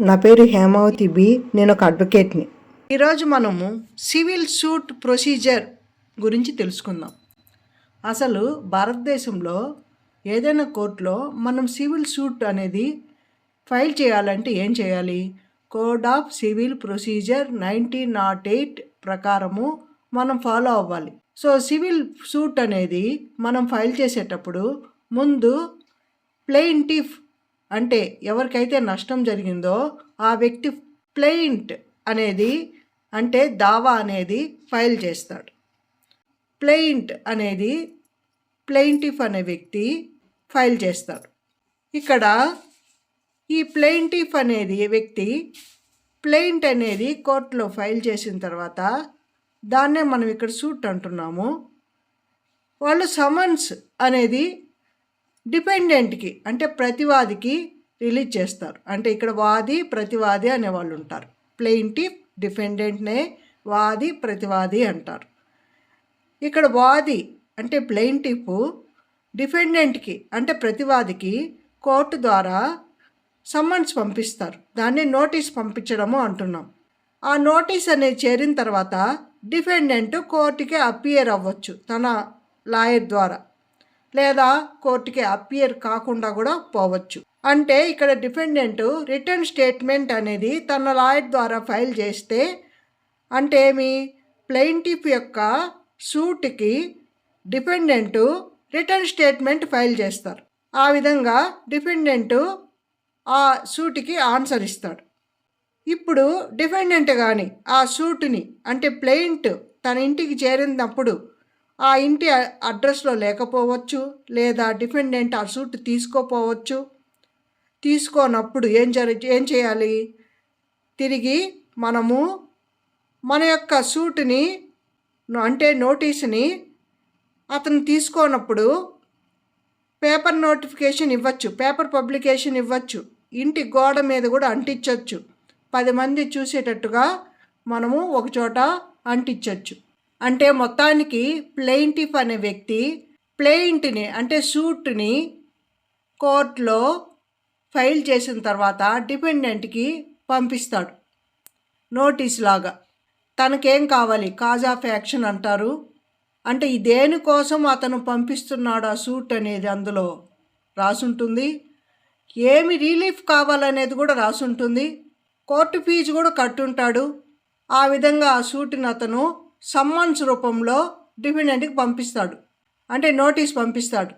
నా పేరు హేమావతి బి నేను ఒక అడ్వకేట్ని. ఈరోజు మనము సివిల్ సూట్ ప్రొసీజర్ గురించి తెలుసుకుందాం. అసలు భారతదేశంలో ఏదైనా కోర్టులో మనం సివిల్ సూట్ అనేది ఫైల్ చేయాలంటే ఏం చేయాలి? Code of civil procedure nineteen nought eight ప్రకారము మనం ఫాలో అవ్వాలి. సో సివిల్ సూట్ అనేది మనం ఫైల్ చేసేటప్పుడు ముందు ప్లెయింటిఫ్ అంటే ఎవరికైతే నష్టం జరిగిందో ఆ వ్యక్తి ప్లెయింట్ అనేది అంటే దావా అనేది ఫైల్ చేస్తాడు. ప్లెయింట్ అనేది ప్లెయింటిఫ్ అనే వ్యక్తి ఫైల్ చేస్తాడు. ఇక్కడ ఈ ప్లెయింటిఫ్ అనేది వ్యక్తి ప్లెయింట్ అనేది కోర్టులో ఫైల్ చేసిన తర్వాత దాన్నే మనం ఇక్కడ సూట్ అంటున్నాము. వాళ్ళు సమన్స్ అనేది డిపెండెంట్కి అంటే ప్రతివాదికి రిలీజ్ చేస్తారు. అంటే ఇక్కడ వాది ప్రతివాది అనే వాళ్ళు ఉంటారు. ప్లెయింటిఫ్ డిఫెండెంట్నే వాది ప్రతివాది అంటారు. ఇక్కడ వాది అంటే ప్లెయింటిఫ్ డిఫెండెంట్కి అంటే ప్రతివాదికి కోర్టు ద్వారా సమ్మన్స్ పంపిస్తారు. దాన్ని నోటీస్ పంపించడము అంటున్నాం. ఆ నోటీస్ అనేది చేరిన తర్వాత డిఫెండెంట్ కోర్టుకి అపియర్ అవ్వచ్చు తన లాయర్ ద్వారా. లేదా కోర్టుకి అపియర్ కాకుండా కూడా పోవచ్చు. అంటే ఇక్కడ డిఫెండెంట్ రిటర్న్ స్టేట్మెంట్ అనేది తన లాయర్ ద్వారా ఫైల్ చేస్తే అంటే ఏమి? ప్లెయింటిఫ్ యొక్క సూట్కి డిఫెండెంట్ రిటర్న్ స్టేట్మెంట్ ఫైల్ చేస్తారు. ఆ విధంగా డిఫెండెంట్ ఆ సూట్కి ఆన్సర్ ఇస్తాడు. ఇప్పుడు డిఫెండెంట్ కానీ ఆ సూట్ని అంటే ప్లెయింట్ తన ఇంటికి చేరినప్పుడు ఆ ఇంటి అడ్రస్లో లేకపోవచ్చు లేదా డిఫెండెంట్ ఆ సూట్ తీసుకోపోవచ్చు. తీసుకోనప్పుడు ఏం జరి ఏం చేయాలి? తిరిగి మనము మన యొక్క సూట్ని అంటే నోటీస్ని అతను తీసుకోనప్పుడు పేపర్ నోటిఫికేషన్ ఇవ్వచ్చు పేపర్ పబ్లికేషన్ ఇవ్వచ్చు ఇంటి గోడ మీద కూడా అంటించవచ్చు పది మంది చూసేటట్టుగా మనము ఒకచోట అంటించవచ్చు అంటే మొత్తానికి ప్లెయింటిఫ్ అనే వ్యక్తి ప్లెయింట్ని అంటే సూట్ని కోర్టులో ఫైల్ చేసిన తర్వాత డిపెండెంట్కి పంపిస్తాడు. నోటీస్ లాగా. తనకేం కావాలి? కాజ్ ఆఫ్ యాక్షన్ అంటారు. అంటే దేనికోసం అతను పంపిస్తున్నాడు ఆ సూట్ అనేది అందులో రాసుంటుంది. ఏమి రిలీఫ్ కావాలనేది కూడా రాసుంటుంది. కోర్టు ఫీజు కూడా కట్టుంటాడు. ఆ విధంగా ఆ సూట్ని అతను సమ్మన్స్ రూపంలో డిఫెండెంట్కి పంపిస్తాడు. అంటే నోటీస్ పంపిస్తాడు.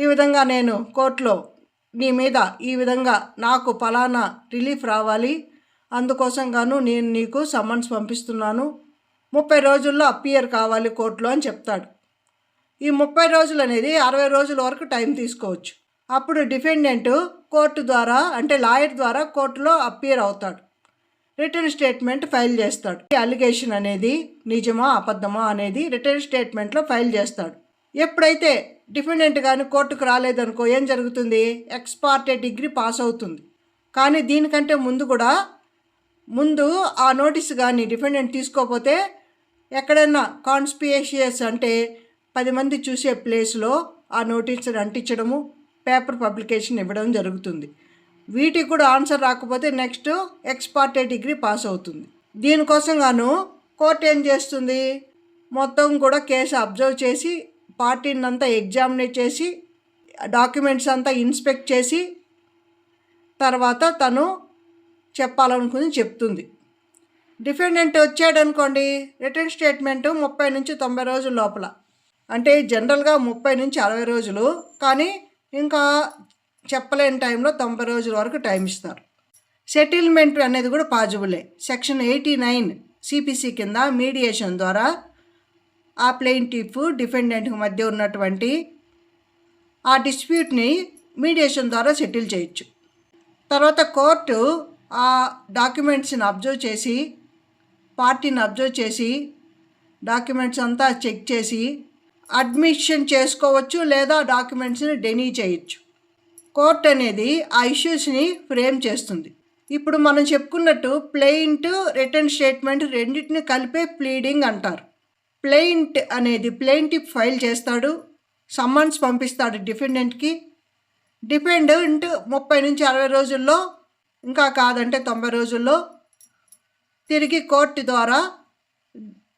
ఈ విధంగా నేను కోర్టులో నీ మీద ఈ విధంగా నాకు ఫలానా రిలీఫ్ రావాలి. అందుకోసం గాను నేను నీకు సమ్మన్స్ పంపిస్తున్నాను. ముప్పై రోజుల్లో అప్పియర్ కావాలి కోర్టులో అని చెప్తాడు. ఈ ముప్పై రోజులు అనేది అరవై రోజుల వరకు టైం తీసుకోవచ్చు. అప్పుడు డిఫెండెంట్ కోర్టు ద్వారా అంటే లాయర్ ద్వారా కోర్టులో అప్పియర్ అవుతాడు. రిటర్న్ స్టేట్మెంట్ ఫైల్ చేస్తాడు. ఈ అలిగేషన్ అనేది నిజమా అబద్ధమా అనేది రిటర్న్ స్టేట్మెంట్లో ఫైల్ చేస్తాడు. ఎప్పుడైతే డిఫెండెంట్ కానీ కోర్టుకు రాలేదనుకో ఏం జరుగుతుంది? ఎక్స్పార్టే డిగ్రీ పాస్ అవుతుంది. కానీ దీనికంటే ముందు కూడా ముందు ఆ నోటీస్ కానీ డిఫెండెంట్ తీసుకోకపోతే ఎక్కడైనా కాన్స్పియేషియస్ అంటే పది మంది చూసే ప్లేస్లో ఆ నోటీస్ అంటించడము పేపర్ పబ్లికేషన్ ఇవ్వడం జరుగుతుంది. వీటికి కూడా ఆన్సర్ రాకపోతే నెక్స్ట్ ఎక్స్పార్టే డిగ్రీ పాస్ అవుతుంది. దీనికోసం గాను కోర్టు ఏం చేస్తుంది? మొత్తం కూడా కేసు అబ్జర్వ్ చేసి పార్టీని అంతా ఎగ్జామినేట్ చేసి డాక్యుమెంట్స్ అంతా ఇన్స్పెక్ట్ చేసి తర్వాత తను చెప్పాలనుకుని చెప్తుంది. డిఫెండెంట్ వచ్చాడు అనుకోండి రిటర్న్ స్టేట్మెంట్ ముప్పై నుంచి తొంభై రోజుల లోపల. అంటే జనరల్గా ముప్పై నుంచి అరవై రోజులు కానీ ఇంకా చెప్పలేని టైంలో తొంభై రోజుల వరకు టైం ఇస్తారు. సెటిల్మెంట్ అనేది కూడా పాజిబులే. సెక్షన్ ఎయిటీ నైన్ సిపిసి కింద మీడియేషన్ ద్వారా ఆ ప్లెయింటిఫ్ డిఫెండెంట్కి మధ్య ఉన్నటువంటి ఆ డిస్ప్యూట్ని మీడియేషన్ ద్వారా సెటిల్ చేయొచ్చు. తర్వాత కోర్టు ఆ డాక్యుమెంట్స్ని అబ్జర్వ్ చేసి పార్టీని అబ్జర్వ్ చేసి డాక్యుమెంట్స్ అంతా చెక్ చేసి అడ్మిషన్ చేసుకోవచ్చు లేదా డాక్యుమెంట్స్ని డెనీ చేయొచ్చు. కోర్ట్ అనేది ఆ ఇష్యూస్ని ఫ్రేమ్ చేస్తుంది. ఇప్పుడు మనం చెప్పుకున్నట్టు ప్లెయింట్ రిటర్న్ స్టేట్మెంట్ రెండింటిని కలిపే ప్లీడింగ్ అంటారు. ప్లెయింట్ అనేది ప్లెయింటిప్ ఫైల్ చేస్తాడు సమ్మన్స్ పంపిస్తాడు డిఫెండెంట్కి. డిఫెండెంట్ ముప్పై నుంచి అరవై రోజుల్లో ఇంకా కాదంటే తొంభై రోజుల్లో తిరిగి కోర్టు ద్వారా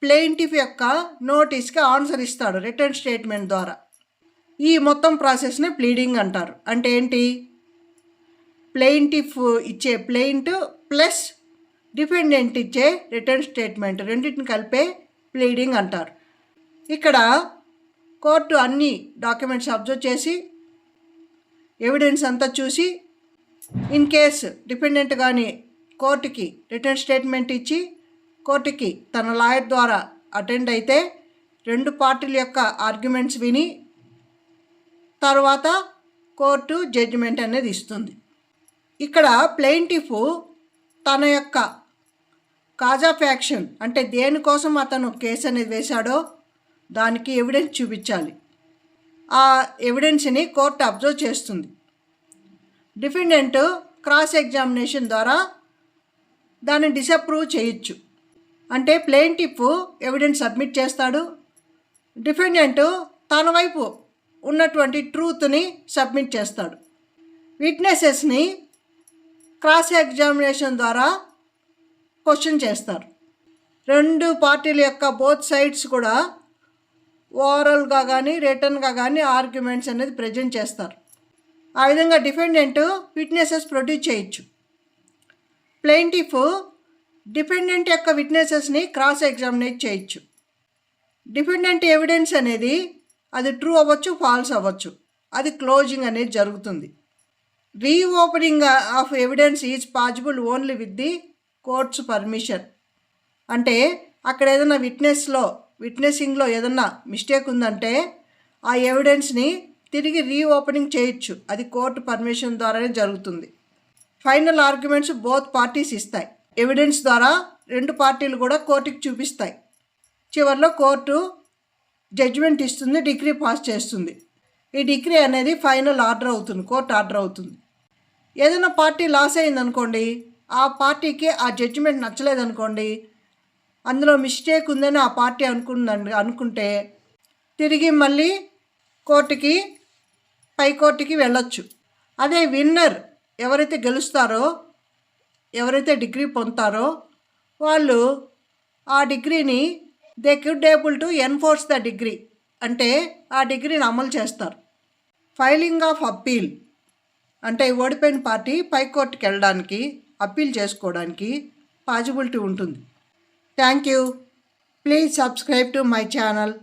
ప్లెయింటిఫ్ యొక్క నోటీస్కి ఆన్సర్ ఇస్తాడు రిటర్న్ స్టేట్మెంట్ ద్వారా. ఈ మొత్తం ప్రాసెస్ని ప్లీడింగ్ అంటారు. అంటే ఏంటి? ప్లెయింటిఫ్ ఇచ్చే ప్లెయింట్ ప్లస్ డిఫెండెంట్ ఇచ్చే రిటర్న్ స్టేట్మెంట్ రెండింటిని కలిపే ప్లీడింగ్ అంటారు. ఇక్కడ కోర్టు అన్ని డాక్యుమెంట్స్ అబ్జర్వ్ చేసి ఎవిడెన్స్ అంతా చూసి ఇన్ కేస్ డిపెండెంట్ కానీ కోర్టుకి రిటర్న్ స్టేట్మెంట్ ఇచ్చి కోర్టుకి తన లాయర్ ద్వారా అటెండ్ అయితే రెండు పార్టీల యొక్క ఆర్గ్యుమెంట్స్ విని తర్వాత కోర్టు జడ్జిమెంట్ అనేది ఇస్తుంది. ఇక్కడ ప్లెయింటిఫ్ తన యొక్క కాజా ఫ్యాక్షన్ అంటే దేనికోసం అతను కేసు అనేది వేశాడో దానికి ఎవిడెన్స్ చూపించాలి. ఆ ఎవిడెన్స్ని కోర్టు అబ్జర్వ్ చేస్తుంది. డిఫెండెంట్ క్రాస్ ఎగ్జామినేషన్ ద్వారా దాన్ని డిసప్రూవ్ చేయొచ్చు. అంటే ప్లెయింటిఫ్ ఎవిడెన్స్ సబ్మిట్ చేస్తాడు. డిఫెండెంట్ తన వైపు ఉన్నటువంటి ట్రూత్ని సబ్మిట్ చేస్తాడు. విట్నెసెస్ని క్రాస్ ఎగ్జామినేషన్ ద్వారా క్వశ్చన్ చేస్తారు. రెండు పార్టీల యొక్క బోత్ సైడ్స్ కూడా ఓవరాల్గా కానీ రిటర్న్గా కానీ ఆర్గ్యుమెంట్స్ అనేది ప్రజెంట్ చేస్తారు. ఆ విధంగా డిఫెండెంట్ విట్నెసెస్ ప్రొడ్యూస్ చేయొచ్చు. ప్లెయింటిఫ్ డిఫెండెంట్ యొక్క విట్నెసెస్ని క్రాస్ ఎగ్జామినేట్ చేయొచ్చు. డిఫెండెంట్ ఎవిడెన్స్ అనేది అది ట్రూ అవ్వచ్చు ఫాల్స్ అవ్వచ్చు. అది క్లోజింగ్ అనేది జరుగుతుంది. Reopening of evidence is possible only with the court's permission అంటే అక్కడ ఏదైనా విట్నెస్లో విట్నెసింగ్లో ఏదన్నా మిస్టేక్ ఉందంటే ఆ ఎవిడెన్స్ని తిరిగి రీఓపెనింగ్ చేయొచ్చు. అది కోర్టు పర్మిషన్ ద్వారానే జరుగుతుంది. ఫైనల్ ఆర్గ్యుమెంట్స్ బోత్ పార్టీస్ ఇస్తాయి. ఎవిడెన్స్ ద్వారా రెండు పార్టీలు కూడా కోర్టుకి చూపిస్తాయి. చివరిలో కోర్టు జడ్జిమెంట్ ఇస్తుంది డిగ్రీ పాస్ చేస్తుంది. ఈ డిగ్రీ అనేది ఫైనల్ ఆర్డర్ అవుతుంది కోర్టు ఆర్డర్ అవుతుంది. ఏదైనా పార్టీ లాస్ అయిందనుకోండి ఆ పార్టీకి ఆ జడ్జిమెంట్ నచ్చలేదనుకోండి అందులో మిస్టేక్ ఉందని ఆ పార్టీ అనుకుందండి అనుకుంటే తిరిగి మళ్ళీ కోర్టుకి పై కోర్టుకి వెళ్ళొచ్చు. అదే విన్నర్ ఎవరైతే గెలుస్తారో ఎవరైతే డిగ్రీ పొందుతారో వాళ్ళు ఆ డిగ్రీని they could able to enforce the decree అంటే ఆ డిగ్రీని అమలు చేస్తారు. ఫైలింగ్ ఆఫ్ అప్పీల్ అంటే ఓడిపోయిన పార్టీ పైకోర్టుకి వెళ్ళడానికి అప్పీల్ చేసుకోవడానికి పాజిబిలిటీ ఉంటుంది. Thank you please subscribe to my channel